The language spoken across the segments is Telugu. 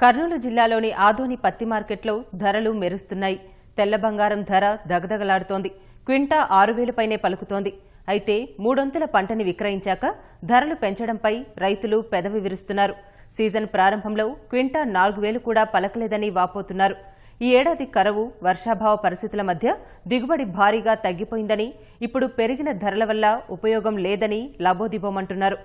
కర్నూలు జిల్లాలోని ఆదోని పత్తి మార్కెట్లో ధరలు మెరుస్తున్నాయి. తెల్ల బంగారం ధర దగదగలాడుతోంది. క్వింటా ఆరు వేలపైనే పలుకుతోంది. అయితే మూడొంతుల పంటని విక్రయించాక ధరలు పెంచడంపై రైతులు పెదవి విరుస్తున్నారు. సీజన్ ప్రారంభంలో క్వింటా నాలుగు వేలు కూడా పలకలేదని వాపోతున్నారు. ఈ ఏడాది కరవు వర్షాభావ పరిస్థితుల మధ్య దిగుబడి భారీగా తగ్గిపోయిందని ఇప్పుడు పెరిగిన ధరల వల్ల ఉపయోగం లేదని లబోదిబోమంటున్నారు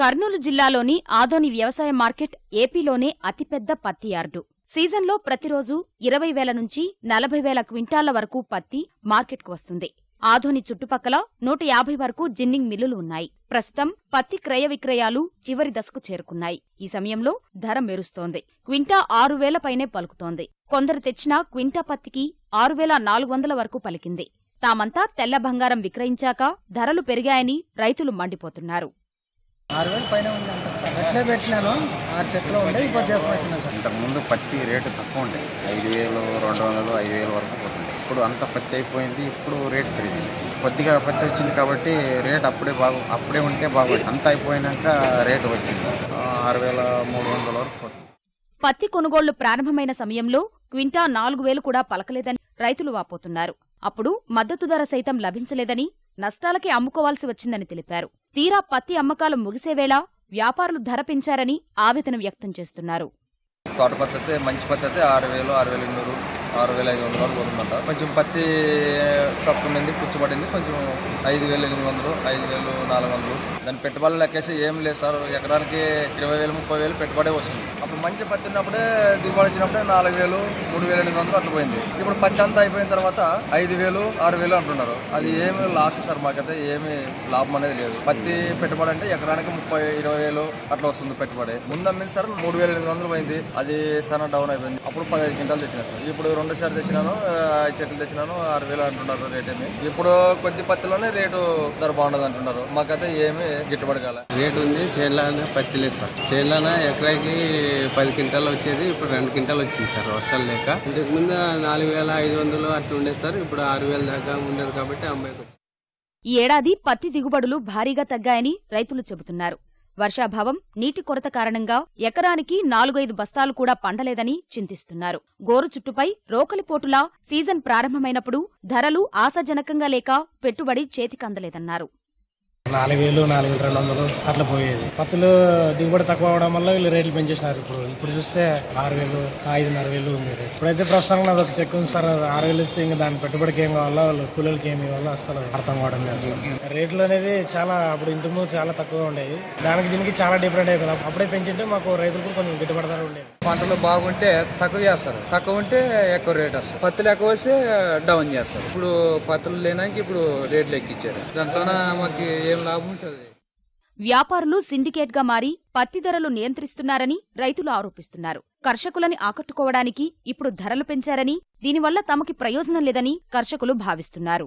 కర్నూలు జిల్లాలోని ఆదోని వ్యవసాయ మార్కెట్ ఏపీలోనే అతిపెద్ద పత్తి యార్డు. సీజన్లో ప్రతిరోజు ఇరవై వేల నుంచి నలభై వేల క్వింటాళ్ళ వరకు పత్తి మార్కెట్కు వస్తుంది. ఆధోని చుట్టుపక్కల నూట యాభై వరకు జిన్నింగ్ మిల్లులు ఉన్నాయి. ప్రస్తుతం పత్తి క్రయ విక్రయాలు చివరి దశకు చేరుకున్నాయి. ఈ సమయంలో ధర మెరుస్తోంది. క్వింటా ఆరు వేల పైనే పలుకుతోంది. కొందరు తెచ్చిన క్వింటా పత్తికి ఆరు వేల నాలుగు వందల వరకు పలికింది. తామంతా తెల్ల బంగారం విక్రయించాక ధరలు పెరిగాయని రైతులు మండిపోతున్నారు. ఆరు వేలు పైన సార్. ఎట్లే పెట్టినాను. ఆరు చెట్లు ఉండే ఇప్పుడు చేసుకుని వచ్చినాను సార్. ఇంతకుముందు పత్తి రేటు తక్కువ ఉండేది ఐదు వేలు రెండు వందలు ఐదు వేలు వరకు పోతుంది ఇప్పుడు అంత పత్తి అయిపోయింది ఇప్పుడు రేట్ పెరిగింది. కొద్దిగా పత్తి వచ్చింది కాబట్టి రేట్ అప్పుడే బాగు అప్పుడే ఉంటే బాగుంది అంత అయిపోయినాక రేటు వచ్చింది. ఆరు వేల మూడు వందల వరకు పోతుంది. పత్తి కొనుగోళ్ళు ప్రారంభమైన సమయంలో క్వింటా నాలుగు వేలు కూడా పలకలేదని రైతులు వాపోతున్నారు. అప్పుడు మద్దతు ధర సైతం లభించలేదని నష్టాలకే అమ్ముకోవాల్సి వచ్చిందని తెలిపారు. తీరా పత్తి అమ్మకాలు ముగిసేవేళ వ్యాపారులు ధర పెంచారని ఆవేదన వ్యక్తం చేస్తున్నారు. తోట పత్తి మంచి పత్తి ఆరు వేలు ఆరు వేల ఎనిమిది ఆరు వేల ఐదు వందల వరకు పోతుందంట కొంచెం పత్తి సత్తునింది పుచ్చుపడింది కొంచెం ఐదు వేలు ఎనిమిది వందలు ఐదు వేలు నాలుగు వందలు. దాని పెట్టుబడులు లెక్కేసి ఏం లేదు సార్ ఎకరానికి ఇరవై వేలు ముప్పై వేలు పెట్టుబడే వస్తుంది. అప్పుడు మంచి పత్తి ఉన్నప్పుడే దిగుబడి వచ్చినప్పుడే నాలుగు వేలు మూడు వేలు ఎనిమిది వందలు అట్లా పోయింది ఇప్పుడు పత్తి అంతా అయిపోయిన తర్వాత ఐదు వేలు ఆరు వేలు అంటున్నారు. అది ఏమి లాస్ సార్ మాకైతే ఏమి లాభం అనేది లేదు. పత్తి పెట్టుబడి అంటే ఎకరానికి ముప్పై ఇరవై వేలు అట్లా వస్తుంది పెట్టుబడి. ముందు అమ్మింది సార్ మూడు వేల ఎనిమిది వందలు పోయింది. అది చాలా డౌన్ అయిపోయింది. అప్పుడు పదహైదు క్వింటాలు తెచ్చినారు సార్. ఇప్పుడు రెండు సార్లు తెచ్చినాను ఐదు చెట్లు తెచ్చినాను ఆరు వేలు అంటున్నారు రేట్ ఏమి. ఇప్పుడు కొద్ది పత్తిలోనే రేటు ధర బాగుండదు అంటున్నారు. మాకైతే ఏమి గిట్టుబడి కాలే. రేట్ ఉంది చేనులోనే పత్తి లేదు సార్. చేనులోన ఎకరాకి పది క్వింటాలు వచ్చేది ఇప్పుడు రెండు క్వింటాలు వచ్చింది సార్ వర్షాలు లేక. ఇంతకు ముందు నాలుగు వేల ఐదు వందలు అట్లా ఉండేది సార్ ఇప్పుడు ఆరు వేల దాకా ఉండేది కాబట్టి అమ్మాయికి. ఈ ఏడాది పత్తి దిగుబడులు భారీగా తగ్గాయని రైతులు చెబుతున్నారు. వర్షాభావం నీటి కొరత కారణంగా ఎకరానికి నాలుగైదు బస్తాలు కూడా పండలేదని చింతిస్తున్నారు. గోరు చుట్టుపై రోకలిపోటులా సీజన్ ప్రారంభమైనప్పుడు ధరలు ఆశాజనకంగా లేక పెట్టుబడి చేతికందలేదన్నారు. నాలుగు వేలు నాలుగు రెండు వందలు అట్లా పోయేది. పత్తులు దిగుబడి తక్కువ అవడం వల్ల వీళ్ళు రేట్లు పెంచేసినారు ఇప్పుడు. ఇప్పుడు చూస్తే ఆరు వేలు ఐదున్నర వేలు ఉంది ఇప్పుడైతే ప్రస్తుతం నాకు ఒక చెక్ ఉంది సార్ ఆరు వేలు ఇస్తే ఇంకా దాని పెట్టుబడికి ఏం కావాలో వాళ్ళు కూలీలకి ఏమి కావాలో అసలు అర్థం కావడం లేదు రేట్లు అనేది చాలా అప్పుడు ఇంతకు చాలా తక్కువ ఉండేవి. దానికి దీనికి చాలా డిఫరెంట్ అయిపోయింది అప్పుడే పెంచింటే మాకు రైతులకు కొంచెం గిట్టుబడి ధర ఉండేది. పంటలు బాగుంటే తక్కువ చేస్తారు. తక్కువ ఉంటే ఎక్కువ రేట్ వస్తారు పత్తులు ఎక్కువ వస్తే డౌన్ చేస్తారు. ఇప్పుడు పత్తులు లేనాక ఇప్పుడు రేట్లు ఎక్కించారు దాంట్లోన మాకు ఏం వ్యాపారులు సిండికేట్ వ్యాపారులు సిండికేట్గా మారి పత్తి ధరలు నియంత్రిస్తున్నారని రైతులు ఆరోపిస్తున్నారు. కర్షకులని ఆకట్టుకోవడానికి ఇప్పుడు ధరలు పెంచారని దీనివల్ల తమకి ప్రయోజనం లేదని కర్షకులు భావిస్తున్నారు.